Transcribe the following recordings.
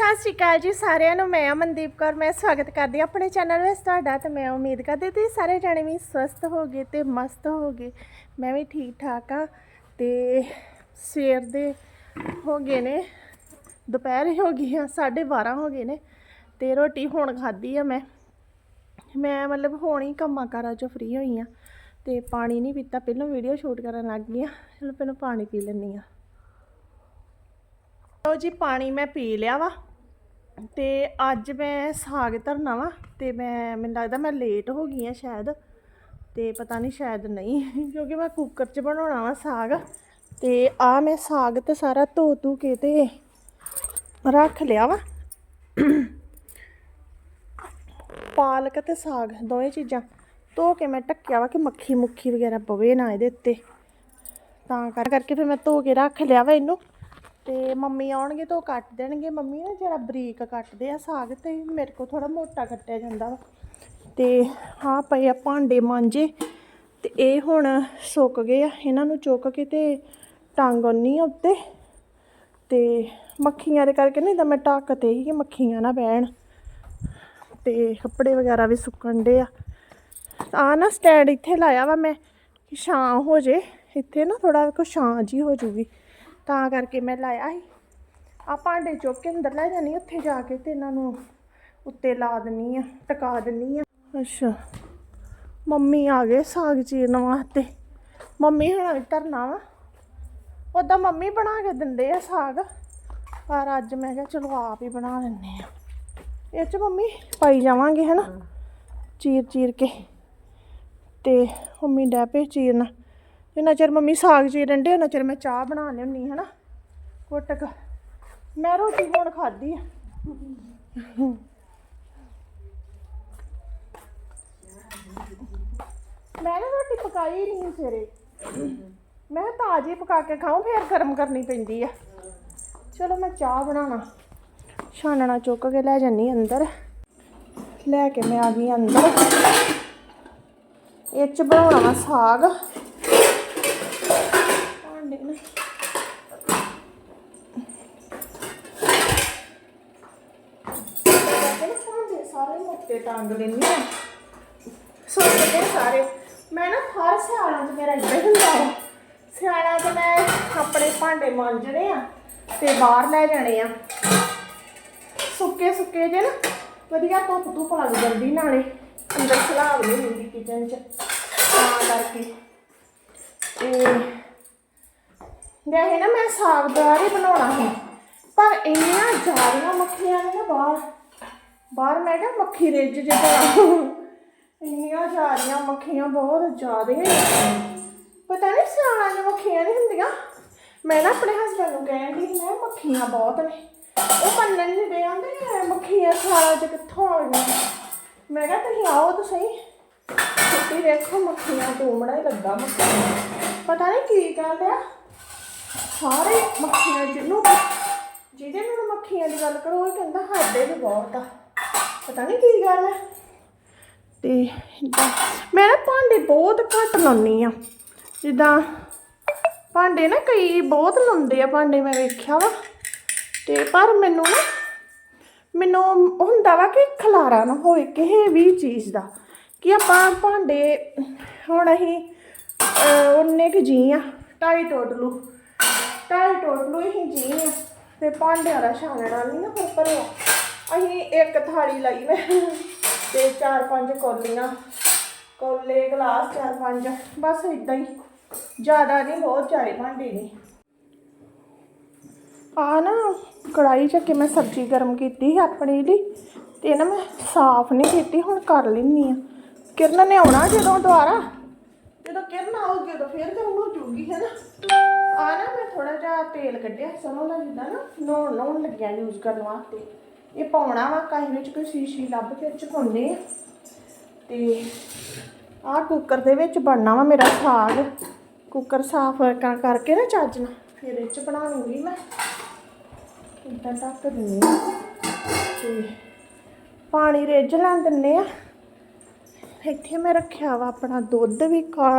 ਸਤਿ ਸ਼੍ਰੀ ਅਕਾਲ ਜੀ ਸਾਰਿਆਂ ਨੂੰ। ਮੈਂ ਅਮਨਦੀਪ ਕੌਰ, ਮੈਂ ਸਵਾਗਤ ਕਰਦੀ ਹਾਂ ਆਪਣੇ ਚੈਨਲ ਵਿੱਚ ਤੁਹਾਡਾ ਤੇ ਮੈਂ ਉਮੀਦ ਕਰਦੀ ਤੇ ਸਾਰੇ ਜਾਣੇ ਵੀ ਸਵਸਥ ਹੋਗੇ ਤੇ ਮਸਤ ਹੋਗੇ ਮੈਂ ਵੀ ਠੀਕ ਠਾਕ ਆ ਤੇ ਸਵੇਰ ਦੇ ਹੋ ਗਏ ਨੇ, ਦੁਪਹਿਰ ਹੋ ਗਈ ਆ 12:30 ਹੋ ਗਏ ਨੇ ਤੇ ਰੋਟੀ ਹੁਣ ਖਾਧੀ ਆ ਮੈਂ। ਮੈਂ ਮਤਲਬ ਹੁਣ ਹੀ ਕੰਮਾਂ ਕਾਰਾਂ ਚੋਂ ਫ੍ਰੀ ਹੋਈ ਆ ਤੇ ਪਾਣੀ ਨਹੀਂ ਪੀਤਾ, ਪਹਿਲਾਂ ਵੀਡੀਓ ਸ਼ੂਟ ਕਰਨ ਲੱਗ ਗਈ ਆ ਚਲੋ ਪਹਿਲਾਂ ਪਾਣੀ ਪੀ ਲੈਂਦੀ ਆ ਲਓ ਜੀ, ਪਾਣੀ ਮੈਂ ਪੀ ਲਿਆ ਵਾ। ਤੇ ਅੱਜ ਮੈਂ ਸਾਗ ਧਰਨਾ ਵਾ ਤੇ ਮੈਂ, ਮੈਨੂੰ ਲੱਗਦਾ ਮੈਂ ਲੇਟ ਹੋ ਗਈ ਆ ਸ਼ਾਇਦ ਤੇ ਪਤਾ ਨਹੀਂ ਸ਼ਾਇਦ ਨਹੀਂ, ਕਿਉਂਕਿ ਮੈਂ ਕੁੱਕਰ 'ਚ ਬਣਾਉਣਾ ਵਾ ਸਾਗ ਤੇ ਆ ਮੈਂ ਸਾਗ ਤੇ ਸਾਰਾ ਧੋ ਧੂ ਕੇ ਤੇ ਰੱਖ ਲਿਆ ਵਾ। ਪਾਲਕ ਤੇ ਸਾਗ ਦੋਵੇਂ ਚੀਜ਼ਾਂ ਧੋ ਕੇ ਮੈਂ ਢੱਕਿਆ ਵਾ ਕਿ ਮੱਖੀ ਮੁੱਖੀ ਵਗੈਰਾ ਪਵੇ ਨਾ ਇਹਦੇ ਉੱਤੇ। ਤਾਂ ਕਰ ਕਰਕੇ ਫਿਰ ਮੈਂ ਧੋ ਕੇ ਰੱਖ ਲਿਆ ਵਾ ਇਹਨੂੰ। ਤੇ ਮੰਮੀ ਆਉਣਗੇ ਤਾਂ ਉਹ ਕੱਟ ਦੇਣਗੇ। ਮੰਮੀ ਨਾ ਜਰਾ ਬਰੀਕ ਕੱਟਦੇ ਆ ਸਾਗ ਤੇ ਮੇਰੇ ਕੋਲ ਥੋੜਾ ਮੋਟਾ ਕੱਟਿਆ ਜਾਂਦਾ ਵਾ। ਤੇ ਹਾਂ ਪਏ ਆ ਭਾਂਡੇ ਮਾਂਜੇ ਤੇ ਇਹ ਹੁਣ ਸੁੱਕ ਗਏ ਆ। ਇਹਨਾਂ ਨੂੰ ਚੁੱਕ ਕੇ ਤੇ ਟੰਗ ਆਉਣੀ ਆ ਉੱਤੇ। ਤੇ ਮੱਖੀਆਂ ਦੇ ਕਰਕੇ ਨਹੀਂ ਤਾਂ ਮੈਂ ਢੱਕ ਤੇ ਹੀ ਕਿ ਮੱਖੀਆਂ ਨਾ ਬਹਿਣ। ਤੇ ਕੱਪੜੇ ਵਗੈਰਾ ਵੀ ਸੁੱਕਣ ਦੇ ਆ। ਆ ਨਾ ਸਟੈਂਡ ਇੱਥੇ ਲਾਇਆ ਵਾ ਮੈਂ ਕਿ ਛਾਂ ਹੋ ਜੇ। ਇੱਥੇ ਨਾ ਥੋੜਾ ਕੋ ਛਾਂ ਜੀ ਹੋ ਜੂਗੀ। ਤਾਂ ਕਰਕੇ ਮੈਂ ਲਾਇਆ ਸੀ। ਆ ਭਾਂਡੇ ਚੁੱਕ ਕੇ ਅੰਦਰ ਲੈ ਜਾਣੀ ਉੱਥੇ ਜਾ ਕੇ ਤੇ ਇਹਨਾਂ ਨੂੰ ਉੱਤੇ ਲਾ ਦਿੰਨੀ ਆ, ਟਿਕਾ ਦਿੰਨੀ ਆ। ਅੱਛਾ। ਮੰਮੀ ਆ ਗਏ ਸਾਗ ਚੀਰਨ ਵਾਸਤੇ। ਮੰਮੀ ਹੁਣ ਵੀ ਧਰਨਾ ਵਾ। ਉਦਾਂ ਮੰਮੀ ਬਣਾ ਕੇ ਦਿੰਦੇ ਆ ਸਾਗ, ਪਰ ਅੱਜ ਮੈਂ ਕਿਹਾ ਚਲੋ ਆਪ ਹੀ ਬਣਾ ਲੈਂਦੇ ਆ। ਇਹ ਚ ਮੰਮੀ ਪਾਈ ਜਾਵਾਂਗੇ ਹਨਾ, ਚੀਰ ਚੀਰ ਕੇ। ਤੇ ਮੰਮੀ ਡੈ ਪਏ ਚੀਰਨ। ਜਿੰਨਾ ਚਿਰ ਮੰਮੀ ਸਾਗ ਚੀਰਨ ਦੇ ਉਹਨਾਂ ਚਿਰ ਮੈਂ ਚਾਹ ਬਣਾ ਲਿਆਉਣੀ, ਹਨਾ? ਘੁੱਟ ਮੈਂ ਰੋਟੀ ਹੁਣ ਖਾਧੀ ਆ। ਮੈਂ ਨਾ ਰੋਟੀ ਪਕਾਈ ਨਹੀਂ ਸਵੇਰੇ। ਮੈਂ ਕਿਹਾ ਤਾਜ਼ੀ ਪਕਾ ਕੇ ਖਾਉਂ ਫੇਰ ਗਰਮ ਕਰਨੀ ਪੈਂਦੀ ਆ। ਚਲੋ ਮੈਂ ਚਾਹ ਬਣਾਉਣਾ ਛਾਨਣਾ ਚੁੱਕ ਕੇ ਲੈ ਜਾਨੀ ਅੰਦਰ। ਲੈ ਕੇ ਮੈਂ ਆ ਗਈ ਅੰਦਰ। ਇਹ ਚ ਬਣਾਉਣਾ ਸਾਗ। ਭਾਂਡੇ ਨਾ। ਸਾਰੇ ਮੋਟੇ ਟੰਗ ਲੈਂਦੀ ਆ। ਸੋਚਦੇ ਸਾਰੇ। ਮੈਂ ਨਾ ਹਰ ਸਿਆਲਾਂ 'ਚ ਮੇਰਾ ਇੱਦਾਂ ਹੀ ਹੁੰਦਾ ਵਾ। ਸਿਆਲਾਂ 'ਚ ਮੈਂ ਆਪਣੇ ਭਾਂਡੇ ਮਾਂਜਣੇ ਆ ਤੇ ਬਾਹਰ ਲੈ ਜਾਣੇ ਆ। ਸੁੱਕੇ ਸੁੱਕੇ ਜੇ ਨਾ ਵਧੀਆ ਧੁੱਪ ਧੁੱਪ ਲੱਗ ਜਾਂਦੀ ਨਾਲੇ। ਅੰਦਰ ਸਲਾਬ ਨਹੀਂ ਹੁੰਦੀ ਕਿਚਨ 'ਚ। ਤਾਂ ਕਰਕੇ। ਤੇ ਵੈਸੇ ਨਾ ਮੈਂ ਸਾਗ ਹੀ ਬਣਾਉਣਾ ਸੀ ਪਰ ਇੰਨੀਆਂ ਜ਼ਿਆਦੀਆਂ ਮੱਖੀਆਂ ਨੇ ਨਾ ਬਾਹਰ ਬਾਹਰ ਮੈਂ ਕਿਹਾ ਮੱਖੀ ਰਿੱਝ ਜਿਹਾ ਇੰਨੀਆਂ ਜ਼ਿਆਦੀਆਂ ਮੱਖੀਆਂ ਬਹੁਤ ਜ਼ਿਆਦੀਆਂ ਪਤਾ ਨਹੀਂ ਸਿਆਣਾ ਜਿਹਾ ਮੱਖੀਆਂ ਨਹੀਂ ਹੁੰਦੀਆਂ। ਮੈਂ ਨਾ ਆਪਣੇ ਹਸਬੰਦ ਨੂੰ ਕਹਿਣ ਦੀ ਮੈਂ ਮੱਖੀਆਂ ਬਹੁਤ ਨੇ। ਉਹ ਮੰਨਣ ਨਹੀਂ ਦੇ ਆਂਦੇ ਮੱਖੀਆਂ ਸਾਰਾ ਚ ਕਿੱਥੋਂ ਆ ਗਈਆਂ ਮੈਂ ਕਿਹਾ ਤੁਸੀਂ ਆਓ ਤਾਂ ਸਹੀ। ਛੁੱਟੀ ਦੇਖੋ ਮੱਖੀਆਂ ਟੂਮੜਾ ਹੀ ਲੱਗਾ ਮੱਖੀਆਂ। ਪਤਾ ਨਹੀਂ ਕੀ ਗੱਲ ਆ। ਸਾਰੇ ਮੱਖੀਆਂ ਜਿਹਨੂੰ ਜਿਹਦੇ ਨਾਲ ਮੱਖੀਆਂ ਦੀ ਗੱਲ ਕਰੋ ਉਹ ਕਹਿੰਦਾ ਸਾਡੇ ਵੀ ਬਹੁਤ ਆ। ਪਤਾ ਨਹੀਂ ਕੀ ਗੱਲ ਹੈ ਤੇ ਏਦਾਂ ਮੈਂ ਨਾ ਭਾਂਡੇ ਬਹੁਤ ਘੱਟ ਲਾਉਣੀ ਆ। ਜਿੱਦਾਂ ਭਾਂਡੇ ਨਾ ਕਈ ਬਹੁਤ ਲਾਉਂਦੇ ਆ ਭਾਂਡੇ ਮੈਂ ਵੇਖਿਆ ਵਾ। ਤੇ ਪਰ ਮੈਨੂੰ ਨਾ ਮੈਨੂੰ ਹੁੰਦਾ ਵਾ ਕਿ ਖਲਾਰਾ ਨਾ ਹੋਵੇ ਕਿਸੇ ਵੀ ਚੀਜ਼ ਦਾ। ਕਿ ਆਪਾਂ ਭਾਂਡੇ ਹੁਣ ਅਸੀਂ ਅਹ, ਉਨੇ ਕੁ ਜੀ ਆ ਢਾਈ ਟੋਟਲੂ। ਢਾਈ ਟੋਟਲੂ ਹੀ ਜੀ ਆ। ਤੇ ਭਾਂਡਿਆਂ ਦਾ ਛਾਣਨਾ ਨਹੀਂ ਨਾ ਫਿਰ ਭਰਿਆ। ਅਸੀਂ ਇੱਕ ਥਾਲੀ ਲਈ ਮੈਂ, ਤੇ ਚਾਰ ਪੰਜ ਕੌਲੀਆਂ। ਕੋਲੇ, ਗਲਾਸ, ਚਾਰ ਪੰਜ। ਬਸ ਇਦਾਂ ਹੀ। ਜ਼ਿਆਦਾ ਨਹੀਂ ਬਹੁਤ ਜ਼ਿਆਦਾ ਭਾਂਡੇ ਨਹੀਂ ਆ ਨਾ ਕੜਾਈ 'ਚ ਕਿ ਮੈਂ ਸਬਜ਼ੀ ਗਰਮ ਕੀਤੀ ਸੀ ਆਪਣੇ ਲਈ ਤੇ ਨਾ ਮੈਂ ਸਾਫ਼ ਨਹੀਂ ਕੀਤੀ, ਹੁਣ ਕਰ ਲੈਣੀ ਆ। ਕਿਰਨ ਨੇ ਆਉਣਾ ਜਦੋਂ ਦੁਬਾਰਾ? ਜਦੋਂ ਕਿਰਨ ਆਊਗੀ ਉਦੋਂ ਫੇਰ ਗਰਮ ਹੋ ਜੂਗੀ, ਹੈ ਨਾ? ਆ ਨਾ ਮੈਂ ਥੋੜਾ ਜਿਹਾ ਤੇਲ ਕੱਢਿਆ ਸਰੋਂ ਦਾ ਜਿੱਦਾਂ ਨਾ, ਨਹਾਉਣ ਨਹਾਉਣ ਲੱਗਿਆ ਯੂਜ਼ ਕਰਨ ਵਾਸਤੇ। ਇਹ ਪਾਉਣਾ ਵਾ, ਕਾਹੀ ਵਿੱਚ ਕੋਈ ਸ਼ੀਸ਼ੀ ਲੱਭ ਕੇ ਚ ਆ। ਤੇ ਆਹ ਕੁੱਕਰ ਦੇ ਵਿੱਚ ਬਣਨਾ ਵਾ ਮੇਰਾ ਸਾਗ। ਕੁੱਕਰ ਸਾਫ਼ ਕਰਕੇ ਨਾ ਚੱਜ ਨਾਲ, ਫਿਰ ਇਹ ਚ ਬਣਾ ਲੂੰਗੀ ਮੈਂ। ਇਦਾਂ ਢੱਕ ਦਿੰਦੀ ਤੇ ਪਾਣੀ ਰੇਜ ਲੈਣ ਦਿੰਦੇ ਆ। ਇੱਥੇ ਮੈਂ ਰੱਖਿਆ ਵਾ ਆਪਣਾ ਦੁੱਧ ਵੀ ਕਾ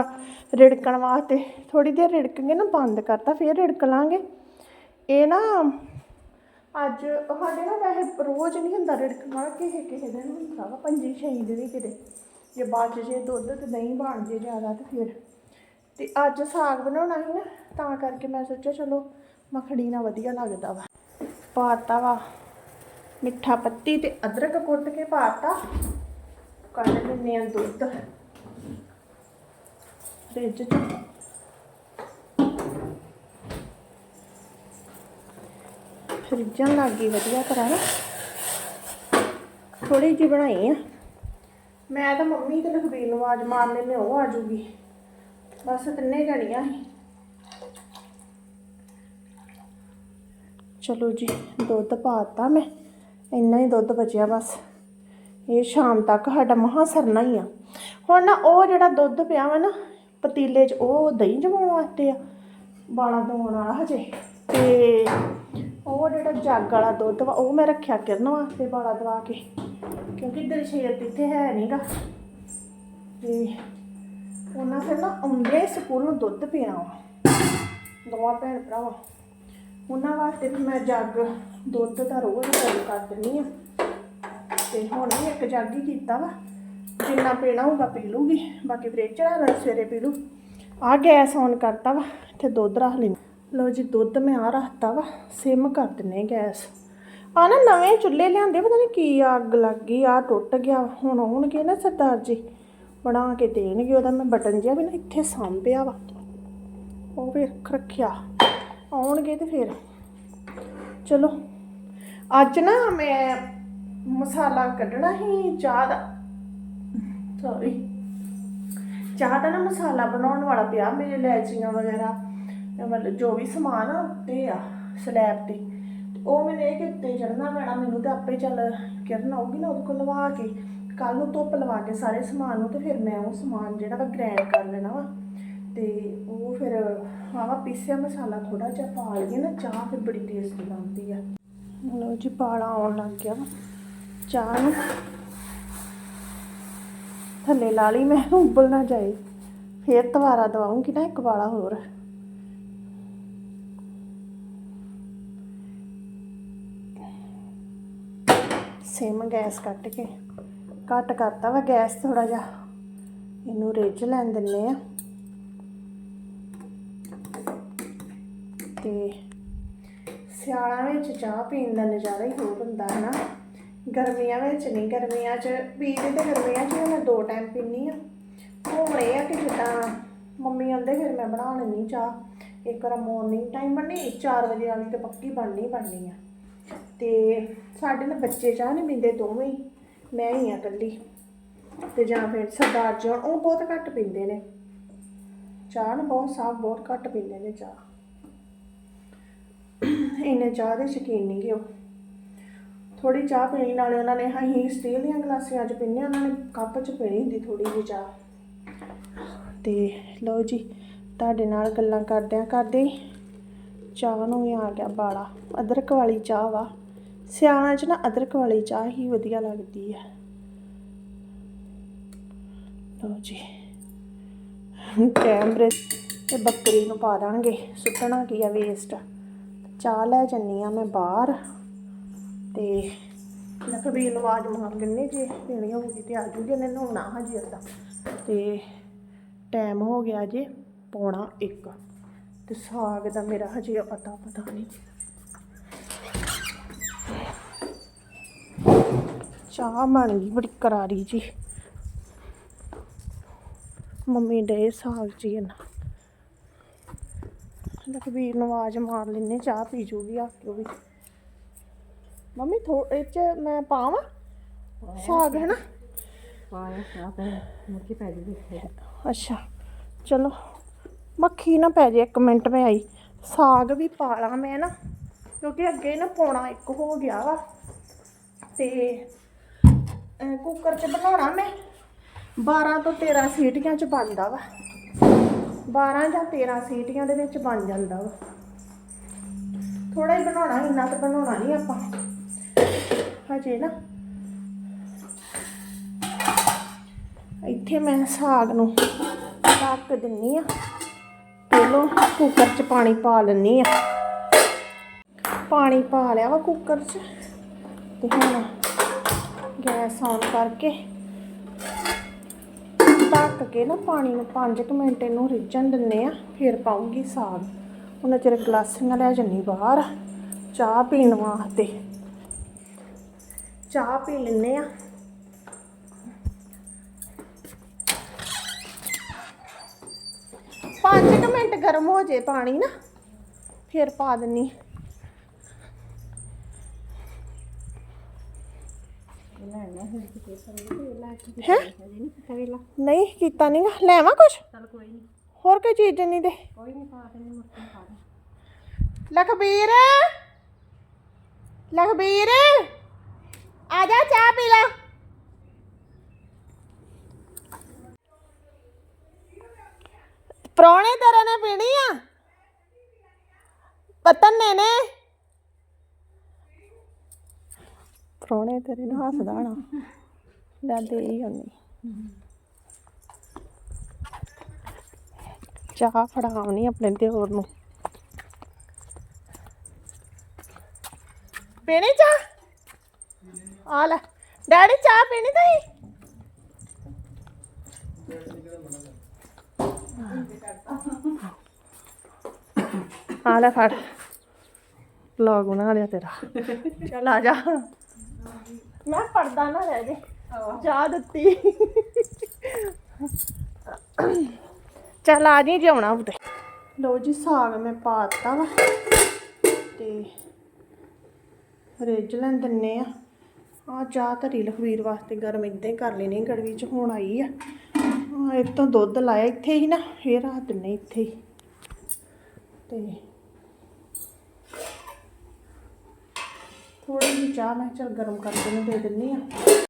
ਰਿੜਕਣ ਵਾਸਤੇ। ਥੋੜੀ ਦੇਰ ਰਿੜਕਣਗੇ ਨਾ, ਬੰਦ ਕਰਤਾ, ਫਿਰ ਰਿੜਕ ਲਾਂਗੇ। ਇਹ ਨਾ ਅੱਜ ਸਾਡੇ ਨਾ ਵੈਸੇ ਰੋਜ਼ ਨਹੀਂ ਹੁੰਦਾ ਰਿੜਕਣਾ, ਕਿਸੇ ਕਿਸੇ ਦਿਨ ਹੁੰਦਾ ਵਾ, ਪੰਜੀ ਛੇ ਦਿਨ ਵੀ ਕਿਤੇ ਜੇ ਬਚ ਜੇ ਦੁੱਧ ਤੇ ਨਹੀਂ ਬਣ ਜੇ ਜ਼ਿਆਦਾ ਤੇ ਫਿਰ। ਤੇ ਅੱਜ ਸਾਗ ਬਣਾਉਣਾ ਸੀ ਨਾ, ਤਾਂ ਕਰਕੇ ਮੈਂ ਸੋਚਿਆ ਚਲੋ ਮੱਖਣੀ ਨਾਲ ਵਧੀਆ ਲੱਗਦਾ ਵਾ। ਪਾਤਾ ਵਾ ਮਿੱਠਾ ਪੱਤੀ ਤੇ ਅਦਰਕ ਕੁੱਟ ਕੇ ਪਾਤਾ। ਕੱਢ ਦਿੰਨੇ ਆ ਦੁੱਧ। ਫ੍ਰਿਜ 'ਚ। ਫਰਿੱਜਾਂ ਲੱਗੀ ਵਧੀਆ ਤਰ੍ਹਾਂ ਨਾ ਥੋੜੀ ਜਿਹੀ ਬਣਾਈ ਆ। ਮੈਂ ਤਾਂ ਮੰਮੀ ਤੇ ਲਖਬੀਰ ਨੂੰ ਆਵਾਜ਼ ਮਾਰ ਲੈਨੇ ਉਹ ਆ ਜੂਗੀ। ਬਸ ਤਿੰਨੇ ਜਣੀਆਂ ਚਲੋ ਜੀ, ਦੁੱਧ ਪਾਤਾ ਮੈਂ। ਇੰਨਾ ਹੀ ਦੁੱਧ ਬਚਿਆ ਬਸ। ਇਹ ਸ਼ਾਮ ਤੱਕ ਸਾਡਾ ਮਹਾ ਸਰਨਾ ਹੀ ਆ। ਹੁਣ ਨਾ ਉਹ ਜਿਹੜਾ ਦੁੱਧ ਪਿਆ ਵਾ ਨਾ, ਪਤੀਲੇ 'ਚ, ਉਹ ਦਹੀਂ ਜਮਾਉਣ ਵਾਸਤੇ ਆ ਬਾਲਾ ਦਵਾਉਣ ਵਾਲਾ ਹਜੇ। ਤੇ ਉਹ ਜਿਹੜਾ ਜੱਗ ਵਾਲਾ ਦੁੱਧ ਵਾ, ਉਹ ਮੈਂ ਰੱਖਿਆ ਕਿਰਨ ਵਾਸਤੇ ਬਾਲਾ ਦਵਾ ਕੇ, ਕਿਉਂਕਿ ਦਲਸ਼ੇਰ ਤੇ ਇੱਥੇ ਹੈ ਨਹੀਂਗਾ ਤੇ ਉਹਨਾਂ ਫਿਰ ਨਾ ਆਉਂਦੇ ਸਕੂਲ ਨੂੰ ਦੁੱਧ ਪੀਣਾ ਵਾ, ਦੋਵਾਂ ਭੈਣ ਭਰਾਵਾਂ। ਉਹਨਾਂ ਵਾਸਤੇ ਵੀ ਮੈਂ ਜੱਗ ਦੁੱਧ ਦਾ ਰੋਜ਼ ਕਰ ਦਿੰਦੀ ਆ। ਤੇ ਹੁਣ ਵੀ ਇੱਕ ਜੱਗ ਹੀ ਕੀਤਾ ਵਾ। ਜਿੰਨਾ ਪੀਣਾ ਹੋਊਗਾ ਪੀ ਲੂਗੀ ਬਾਕੀ ਫ੍ਰਿਜ ਚ ਰੱਖ ਸਵੇਰੇ ਪੀ ਲੂ ਆ ਗੈਸ ਔਨ ਕਰਤਾ ਵਾ, ਇੱਥੇ ਦੁੱਧ ਰੱਖ ਲੈਣਾ ਲਓ ਜੀ, ਦੁੱਧ ਮੈਂ ਆ ਰੱਖਤਾ ਵਾ, ਸਿਮ ਕਰ ਦਿੰਨੇ ਗੈਸ। ਆ ਨਾ ਨਵੇਂ ਚੁੱਲ੍ਹੇ ਲਿਆਂਦੇ, ਪਤਾ ਨਹੀਂ ਕੀ ਅੱਗ ਲੱਗ ਗਈ ਆ ਟੁੱਟ ਗਿਆ, ਹੁਣ ਆਉਣਗੇ ਨਾ ਸਰਦਾਰ ਜੀ। ਬਣਾ ਕੇ ਦੇਣਗੇ, ਉਹਦਾ ਮੈਂ ਬਟਨ ਜਿਹਾ ਵੀ ਨਾ ਇੱਥੇ ਸਾਂਭਿਆ ਵਾ। ਉਹ ਵੀ ਰੱਖਿਆ, ਆਉਣਗੇ ਤੇ ਫਿਰ। ਚਲੋ, ਅੱਜ ਨਾ ਮੈਂ ਮਸਾਲਾ ਕੱਢਣਾ ਹੀ, ਚਾਹ ਦਾ। ਸੌਰੀ ਚਾਹ ਦਾ ਨਾ ਮਸਾਲਾ ਬਣਾਉਣ ਵਾਲਾ ਪਿਆ ਮੇਰੇ ਇਲਾਇਚੀਆਂ ਵਗੈਰਾ। ਮਤਲਬ ਜੋ ਵੀ ਸਮਾਨ ਆ, ਉੱਤੇ ਆ, ਸਲੈਬ ਤੇ। ਉਹ ਮੈਨੂੰ ਇਹ ਕਿ ਉੱਤੇ ਚੜਨਾ ਪੈਣਾ, ਮੈਨੂੰ ਤਾਂ ਆਪੇ ਚੱਲ ਕਿਰਨ ਆਊਗੀ ਨਾ ਉਹਦੇ ਕੋਲ ਲਵਾ ਕੇ। ਕੱਲ ਨੂੰ ਧੁੱਪ ਲਵਾ ਕੇ ਸਾਰੇ ਸਮਾਨ ਨੂੰ ਤੇ ਫਿਰ ਮੈਂ ਉਹ ਸਮਾਨ ਜਿਹੜਾ ਵਾ ਗ੍ਰੈਂਡ ਕਰ ਲੈਣਾ ਵਾ। ਤੇ ਉਹ ਫਿਰ ਆਵਾ ਪੀਸਿਆ ਮਸਾਲਾ ਥੋੜਾ ਜਿਹਾ ਪਾ ਲਈਏ ਨਾ, ਚਾਹ ਫਿਰ ਬੜੀ ਟੇਸਟੀ ਬਣਦੀ ਆ। ਲਓ ਜੀ, ਪਾਲਾ ਆਉਣ ਲੱਗ ਗਿਆ ਵਾ। ਚਾਹ ਨੂੰ। ਥੱਲੇ ਲਾ ਲਈ, ਮੈਂ ਉੱਬਲ ਨਾ ਜਾਏ। ਫੇਰ ਦੁਬਾਰਾ ਦਵਾਉਂਗੀ ਨਾ ਇੱਕ ਵਾਲਾ ਹੋਰ। ਸਿਮ ਗੈਸ ਕੱਟ ਕੇ ਘੱਟ ਕਰਤਾ ਵਾ ਗੈਸ ਥੋੜਾ ਜਿਹਾ। ਇਹਨੂੰ ਰਿੱਝ ਲੈਣ ਦਿੰਨੇ ਆ। ਤੇ ਸਿਆਲਾਂ ਵਿੱਚ ਚਾਹ ਪੀਣ ਦਾ ਨਜ਼ਾਰਾ ਹੀ ਹੋਰ ਹੁੰਦਾ ਹੈ ਨਾ। ਗਰਮੀਆਂ ਵਿੱਚ ਨਹੀਂ, ਗਰਮੀਆਂ 'ਚ ਪੀਦੇ ਤੇ ਗਰਮੀਆਂ 'ਚ ਹੀ ਮੈਂ ਦੋ ਟਾਈਮ ਪੀਂਦੀ ਆ ਹੁਣ ਇਹ ਆ ਕਿ ਜਿੱਦਾਂ ਮੰਮੀ ਆਉਂਦੇ ਫਿਰ ਮੈਂ ਬਣਾ ਲੈਂਦੀ ਚਾਹ। ਇੱਕ ਵਾਰ ਮਾਰਨਿੰਗ ਟਾਈਮ ਬਣਨੀ 4 ਵਜੇ ਵਾਲੀ ਤੇ ਪੱਕੀ ਬਣਨੀ ਬਣਨੀ ਆ। ਤੇ ਸਾਡੇ ਨਾਲ ਬੱਚੇ ਚਾਹ ਨਹੀਂ ਪੀਂਦੇ ਦੋਵੇਂ ਮੈਂ ਹੀ ਆ ਇਕੱਲੀ। ਤੇ ਜਾਂ ਫਿਰ ਸਰਦਾਰ ਜੀ ਉਹ ਬਹੁਤ ਘੱਟ ਪੀਂਦੇ ਨੇ। ਚਾਹ ਨੂੰ ਬਹੁਤ ਸਾਫ਼, ਬਹੁਤ ਘੱਟ ਪੀਂਦੇ ਨੇ ਚਾਹ। ਇਹਨੇ ਚਾਹ ਦੇ ਸ਼ੌਕੀਨ ਨਹੀਂ ਗੇ ਉਹ। ਥੋੜੀ ਚਾਹ ਪੀਣੀ ਨਾਲੇ ਉਹਨਾਂ ਨੇ ਅਸੀਂ ਸਟੀਲ ਦੀਆਂ ਗਲਾਸੀਆਂ 'ਚ ਪੀਂਦੇ ਹਾਂ, ਉਹਨਾਂ ਨੇ ਕੱਪ 'ਚ ਪੀਣੀ ਹੁੰਦੀ ਥੋੜੀ ਜਿਹੀ ਚਾਹ। ਤੇ ਲਓ ਜੀ ਤੁਹਾਡੇ ਨਾਲ ਗੱਲਾਂ ਕਰਦਿਆਂ ਕਰਦੇ ਹੀ ਚਾਹ ਨੂੰ ਵੀ ਆ ਗਿਆ ਬਾਲਾ ਅਦਰਕ ਵਾਲੀ ਚਾਹ ਵਾ। ਸਿਆਣਾ 'ਚ ਨਾ ਅਦਰਕ ਵਾਲੀ ਚਾਹ ਹੀ ਵਧੀਆ ਲੱਗਦੀ ਹੈ ਲਓ ਜੀ ਕੈਮਰੇ ਤੇ ਬੱਕਰੀ ਨੂੰ ਪਾ ਦਾਂਗੇ ਸੁੱਟਣਾ ਕੀ ਆ ਵੇਸਟ ਚਾਹ ਲੈ ਜੰਨੀ ਆ ਮੈਂ ਬਾਹਰ। ਤੇ ਲਖਬੀਰ ਨੂੰ ਆਵਾਜ਼ ਮਾਰ ਲੈਣੇ ਜੇ ਪੀਣੀ ਹੋਊਗੀ ਤੇ ਆ ਜੂਗੀ ਇਹਨੇ ਨਹਾਉਣਾ ਹਜੇ ਅੱਦਾ ਤੇ ਟਾਈਮ ਹੋ ਗਿਆ ਜੇ ਪੌਣਾ 1 ਤੇ ਸਾਗ ਦਾ ਮੇਰਾ ਹਜੇ ਪਤਾ ਪਤਾ ਨਹੀਂ। ਚਾਹ ਬਣ ਗਈ ਬੜੀ ਕਰਾਰੀ ਜੀ। ਮੰਮੀ ਡੇ ਸਾਗ ਜੀ ਨਾ ਲਖਬੀਰ ਨੂੰ ਆਵਾਜ਼ ਮਾਰ ਲੈਨੇ ਚਾਹ ਪੀ ਜੂਗੀ ਆ ਕੇ ਵੀ। ਮੰਮੀ ਥੋ ਇਹ ਚ ਮੈਂ ਪਾਵਾਂ? ਸਾਗ ਹੈ ਨਾ? ਪੈ ਜੂਗੀ। ਅੱਛਾ ਚਲੋ। ਮੱਖੀ ਨਾ ਪੈ ਜੇ ਇੱਕ ਮਿੰਟ ਮੈਂ ਆਈ। ਸਾਗ ਵੀ ਪਾ ਲਾਂ ਮੈਂ ਨਾ ਕਿਉਂਕਿ ਅੱਗੇ ਨਾ ਪੌਣਾ ਇੱਕ ਹੋ ਗਿਆ ਵਾ। ਤੇ ਕੁੱਕਰ 'ਚ ਬਣਾਉਣਾ ਮੈਂ। 12 ਤੋਂ 13 ਸੀਟੀਆਂ 'ਚ ਬਣਦਾ ਵਾ। 12 ਜਾਂ 13 ਸੀਟੀਆਂ ਦੇ ਵਿੱਚ ਬਣ ਜਾਂਦਾ ਵਾ। ਥੋੜਾ ਹੀ ਬਣਾਉਣਾ ਇੰਨਾ ਤਾਂ ਬਣਾਉਣਾ ਨਹੀਂ ਆਪਾਂ। ਹਜੇ ਨਾ। ਇੱਥੇ ਮੈਂ ਸਾਗ ਨੂੰ ਢੱਕ ਦਿੰਨੀ ਆ। ਪਹਿਲਾਂ ਕੁੱਕਰ 'ਚ ਪਾਣੀ ਪਾ ਲੈਣੀ ਆ। ਪਾਣੀ ਪਾ ਲਿਆ ਵਾ ਕੁੱਕਰ 'ਚ ਤੇ ਹੁਣ ਗੈਸ ਔਨ ਕਰਕੇ ਢੱਕ ਕੇ ਨਾ ਪਾਣੀ ਨੂੰ 5 ਮਿੰਟ ਇਹਨੂੰ ਰਿੱਝਣ ਦਿੰਨੇ ਆ, ਫਿਰ ਪਾਉਂਗੀ ਸਾਗ। ਉਹਨਾਂ ਚਿਰ ਗਲਾਸੀਆਂ ਲੈ ਜੰਨੀ ਬਾਹਰ ਚਾਹ ਪੀਣ ਵਾਸਤੇ। ਚਾਹ ਪੀ ਲੈਨੇ ਆ। ਪੰਜ ਕੁ ਮਿੰਟ ਗਰਮ ਹੋ ਜੇ ਪਾਣੀ ਨਾ ਫਿਰ ਪਾ ਦਿੰਨੀ। ਹੈ? ਨਹੀਂ ਕੀਤਾ ਨਹੀਂ ਲੈਵਾਂ ਕੁਛ? ਚੱਲ ਕੋਈ ਨਹੀਂ ਹੋਰ ਕੋਈ ਚੀਜ਼ ਨਹੀਂ ਦੇ? ਕੋਈ ਨਹੀਂ ਪਾ ਦੇਣੀ ਮੱਖਣ ਪਾ ਦੇ ਲਖਬੀਰ! ਲਖਬੀਰ! ਆ ਜਾ ਚਾਹ ਪੀ ਲੈ। ਪ੍ਰਾਹੁਣੇ ਤੇਰੇ ਨੇ ਪੀਣੀ ਆ? ਪਤਨ ਨੇ ਨੇ। ਪ੍ਰਾਹੁਣੇ ਤੇਰੇ ਨੂੰ ਹੱਸਦਾ ਨਾ ਲੈ ਦੇ ਹੀ ਉਹਨੇ। ਚਾਹ ਫੜਾਉਣੀ ਆਪਣੇ ਦਿਓਰ ਨੂੰ। ਪੀਣੀ ਚਾਹ? ਆ ਲੈ। ਡੈਡੀ, ਚਾਹ ਪੀਣੀ ਤੁਸੀਂ? ਆ ਲੈ ਫੜ। ਵਲੌਗ ਬਣਾ ਲਿਆ ਤੇਰਾ। ਚੱਲ ਆ ਜਾ। ਮੈਂ ਪਰਦਾ ਨਾ ਰਹਿ ਜੇ। ਚਾਹ ਦਿੱਤੀ। ਚੱਲ ਆ ਜੀ, ਜਾਉਣਾ ਉਤੇ। ਲੋ ਜੀ, ਸਾਗ ਮੈਂ ਪਾਤਾ ਵਾ। ਤੇ ਰਿੱਝ ਲੈਣ ਦਿੰਨੇ ਆ। ਆ ਚਾਹ ਧਰੀ ਲਖਵੀਰ ਵਾਸਤੇ, ਗਰਮ ਇਦਾਂ ਹੀ ਕਰ ਲੈਣੀ ਗੜਵੀ ਚ ਹੁਣ ਆਈ ਆ। ਆ ਇੱਕ ਤਾਂ ਦੁੱਧ ਲਾਇਆ ਇੱਥੇ ਹੀ ਨਾ, ਇਹ ਰਾਤ ਦਿੰਨੇ ਇੱਥੇ ਹੀ। ਤੇ ਥੋੜੀ ਜਿਹੀ ਚਾਹ ਮੈਂ ਚਲ ਗਰਮ ਕਰਕੇ ਨੂੰ ਦੇ ਦਿੰਨੀ ਆ